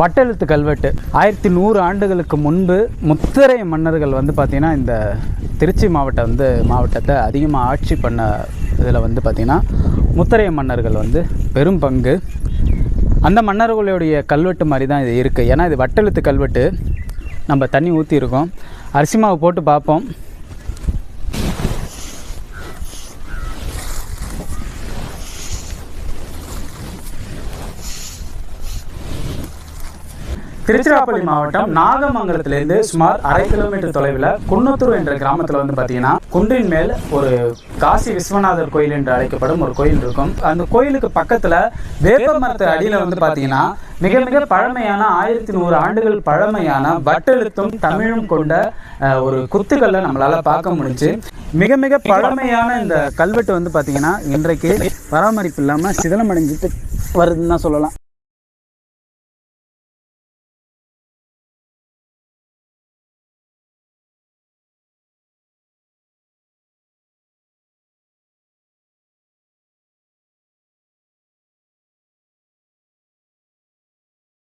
வட்டெழுத்து கல்வெட்டு. ஆயிரத்தி நூறு ஆண்டுகளுக்கு முன்பு முத்திரை மன்னர்கள் வந்து பார்த்திங்கன்னா இந்த திருச்சி மாவட்டம் வந்து மாவட்டத்தை அதிகமாக ஆட்சி பண்ண இதில் வந்து பார்த்திங்கன்னா முத்திரை மன்னர்கள் வந்து பெரும் பங்கு. அந்த மன்னர்களுடைய கல்வெட்டு மாதிரி தான் இது இருக்குது ஏன்னா இது வட்டெழுத்து கல்வெட்டு. நம்ம தண்ணி ஊற்றிருக்கோம் அரிசி மாவு போட்டு பார்ப்போம். திருச்சிராப்பள்ளி மாவட்டம் நாகமங்கலத்திலிருந்து சுமார் அரை கிலோமீட்டர் தொலைவில் குன்னத்தூர் என்ற கிராமத்தில் வந்து பார்த்தீங்கன்னா குன்றின் மேல் ஒரு காசி விஸ்வநாதர் கோயில் என்று அழைக்கப்படும் ஒரு கோயில் இருக்கும். அந்த கோயிலுக்கு பக்கத்தில் வேப்ப மரத்து அடியில் வந்து பார்த்தீங்கன்னா மிக மிக பழமையான ஆயிரத்தி நூறு ஆண்டுகள் பழமையான வட்டெழுத்தும் தமிழும் கொண்ட அஹ், ஒரு குத்துக்களை நம்மளால பார்க்க முடிஞ்சு. மிக மிக பழமையான இந்த கல்வெட்டு வந்து பார்த்தீங்கன்னா இன்றைக்கு பராமரிப்பு இல்லாமல் சிதலமடைஞ்சிட்டு வருதுன்னு தான் சொல்லலாம்.